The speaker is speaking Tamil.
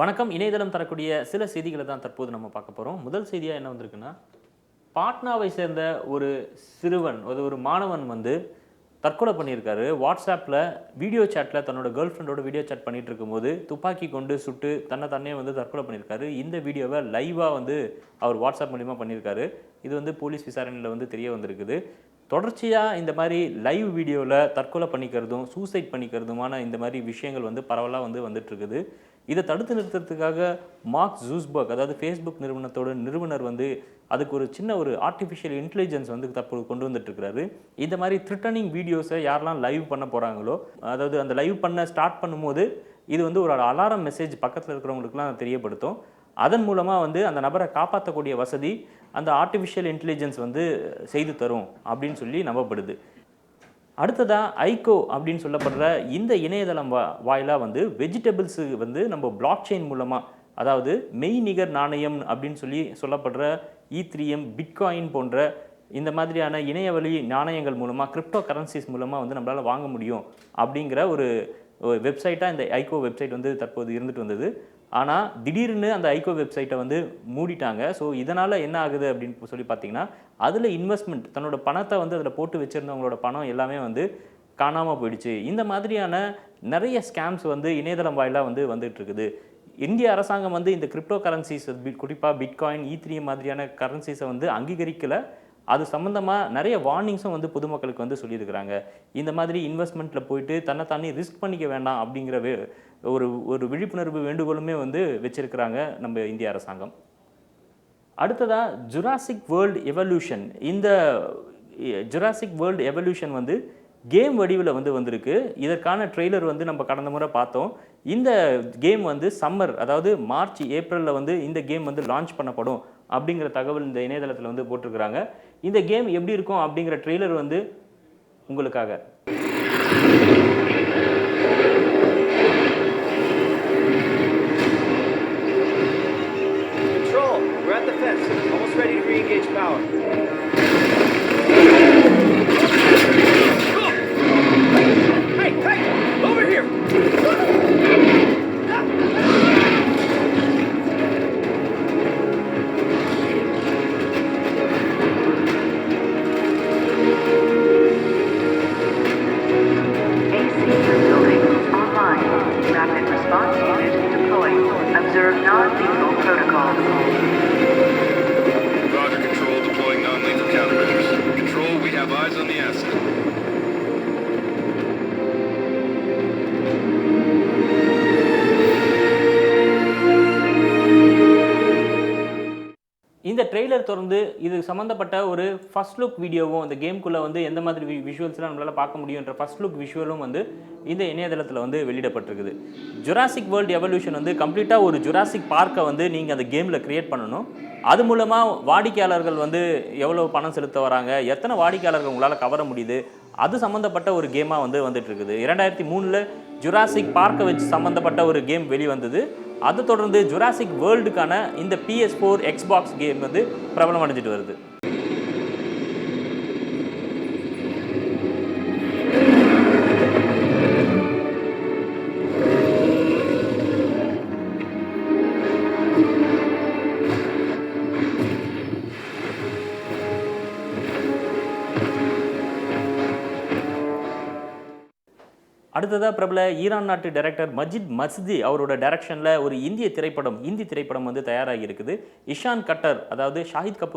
வணக்கம். இணையதளம் தரக்கூடிய சில செய்திகளை தான் தற்போது நம்ம பார்க்க போகிறோம் முதல் செய்தியாக என்ன வந்திருக்குன்னா பாட்னாவை சேர்ந்த ஒரு சிறுவன் அது ஒரு மாணவன் வந்து தற்கொலை பண்ணியிருக்காரு. வாட்ஸ்அப்பில் வீடியோ சேட்டில் தன்னோட கேர்ள் ஃப்ரெண்டோட வீடியோ சேட் பண்ணிகிட்டு இருக்கும்போது துப்பாக்கி கொண்டு சுட்டு தன்னை தன்னே வந்து தற்கொலை பண்ணியிருக்காரு. இந்த வீடியோவை லைவாக வந்து அவர் வாட்ஸ்அப் மூலிமா பண்ணியிருக்காரு. இது வந்து போலீஸ் விசாரணையில் வந்து தெரிய வந்திருக்குது. தொடர்ச்சியாக இந்த மாதிரி லைவ் வீடியோவில் தற்கொலை பண்ணிக்கிறதும் சூசைட் பண்ணிக்கிறதுமான இந்த மாதிரி விஷயங்கள் வந்து பரவலாக வந்து வந்துட்டுருக்குது இதை தடுத்து நிறுத்துறதுக்காக மார்க் ஜூஸ்பர்க் அதாவது ஃபேஸ்புக் நிறுவனத்தோட நிறுவனர் வந்து அதுக்கு ஒரு சின்ன ஒரு ஆர்டிஃபிஷியல் இன்டெலிஜென்ஸ் வந்து தற்போது கொண்டு வந்துட்டுருக்கிறாரு. இந்த மாதிரி த்ரிட்டனிங் வீடியோஸை யாரெல்லாம் லைவ் பண்ண போகிறாங்களோ அதாவது அந்த லைவ் பண்ண ஸ்டார்ட் பண்ணும்போது இது வந்து ஒரு அலாரம் மெசேஜ் பக்கத்தில் இருக்கிறவங்களுக்குலாம் தெரியப்படுத்தும். அதன் மூலமாக வந்து அந்த நபரை காப்பாற்றக்கூடிய வசதி அந்த ஆர்டிஃபிஷியல் இன்டெலிஜென்ஸ் வந்து செய்து தரும் அப்படின்னு சொல்லி நம்பப்படுது. அடுத்ததாக ஐகோ அப்படின்னு சொல்லப்படுற இந்த இணையதளம் வா வாயிலாக வந்து வெஜிடபிள்ஸு வந்து நம்ம பிளாக் செயின் மூலமாக அதாவது மெய்நிகர் நாணயம் அப்படின்னு சொல்லி சொல்லப்படுற e ஈத்ரியம் பிட்காயின் போன்ற இந்த மாதிரியான இணையவழி நாணயங்கள் மூலமாக கிரிப்டோ கரன்சிஸ் மூலமாக வந்து நம்மளால் வாங்க முடியும் அப்படிங்கிற ஒரு வெப்சைட்டாக இந்த ஐகோ வெப்சைட் வந்து தற்போது இருந்துட்டு வந்தது. ஆனால் திடீர்னு அந்த ஐகோ வெப்சைட்டை வந்து மூடிட்டாங்க. ஸோ இதனால் என்ன ஆகுது அப்படின்னு சொல்லி பார்த்தீங்கன்னா அதில் இன்வெஸ்ட்மெண்ட் தன்னோட பணத்தை வந்து அதில் போட்டு வச்சுருந்தவங்களோட பணம் எல்லாமே வந்து காணாமல் போயிடுச்சு. இந்த மாதிரியான நிறைய ஸ்கேம்ஸ் வந்து இணையதளம் வாயிலாக வந்து வந்துட்டுருக்குது. இந்திய அரசாங்கம் வந்து இந்த கிரிப்டோ கரன்சிஸ் குறிப்பாக பிட்காயின் ஈத்ரிய மாதிரியான கரன்சிஸை வந்து அங்கீகரிக்கலை. அது சம்மந்தமாக நிறைய வார்னிங்ஸும் வந்து பொதுமக்களுக்கு வந்து சொல்லியிருக்கிறாங்க. இந்த மாதிரி இன்வெஸ்ட்மெண்ட்டில் போயிட்டு தன்னைத்தானே ரிஸ்க் பண்ணிக்க வேண்டாம் அப்படிங்கிற வே- ஒரு ஒரு விழிப்புணர்வு வேண்டுகோளுமே வந்து வச்சிருக்கிறாங்க நம்ம இந்திய அரசாங்கம். அடுத்ததாக ஜுராசிக் வேர்ல்டு எவல்யூஷன் இந்த ஜுராசிக் வேர்ல்டு எவல்யூஷன் வந்து கேம் வடிவில் வந்து வந்திருக்கு. இதற்கான ட்ரெய்லர் வந்து நம்ம கடந்த முறை பார்த்தோம். இந்த கேம் வந்து சம்மர் அதாவது மார்ச் ஏப்ரலில் வந்து இந்த கேம் வந்து லான்ச் பண்ணப்படும். அப்படிங்கிற தகவல் இந்த இணையதளத்தில் வந்து போட்டிருக்கிறாங்க இந்த கேம் எப்படி இருக்கும் அப்படிங்கிற ட்ரெய்லர் வந்து உங்களுக்காக Control, we're at the fence. Almost ready to re-engage power. Non-lethal protocols. Roger, Control. Deploying non-lethal countermeasures. Control, we have eyes on the asset. Trailer தொடர்ந்து இது சம்மந்தப்பட்ட ஒரு ஃபர்ஸ்ட் லுக் வீடியோவும் இந்த கேம்குள்ளே வந்து எந்த மாதிரி விஷுவல்ஸ்லாம் நம்மளால் பார்க்க முடியுன்ற ஃபர்ஸ்ட் லுக் விஷுவலும் வந்து இந்த இணையதளத்தில் வந்து வெளியிடப்பட்டிருக்குது. ஜுராசிக் வேர்ல்டு எவல்யூஷன் வந்து கம்ப்ளீட்டாக ஒரு ஜுராசிக் பார்க்கை வந்து நீங்கள் அந்த கேமில் க்ரியேட் பண்ணணும். அது மூலமாக வாடிக்கையாளர்கள் வந்து எவ்வளோ பணம் செலுத்த வராங்க எத்தனை வாடிக்கையாளர்கள் உங்களால் கவர முடியுது அது சம்மந்தப்பட்ட ஒரு கேமாக வந்து வந்துட்டு இருக்குது. இரண்டாயிரத்தி மூணில் ஜுராசிக் பார்க்கை வச்சு சம்மந்தப்பட்ட ஒரு கேம் வெளிவந்தது. அதை தொடர்ந்து ஜுராசிக் வேர்ல்டுக்கான இந்த பிஎஸ் ஃபோர் எக்ஸ்பாக்ஸ் கேம் வந்து பிரபலம் அடைஞ்சிட்டு வருது. அடுத்ததாக பிரபல ஈரான் நாட்டு டைரக்டர் மஜித் மஸ்தி அவரோட டைரக்ஷனில் ஒரு இந்திய திரைப்படம் இந்தி திரைப்படம் வந்து தயாராகி இருக்குது. இஷான் கட்டர் அதாவது ஷாஹித் கபூர்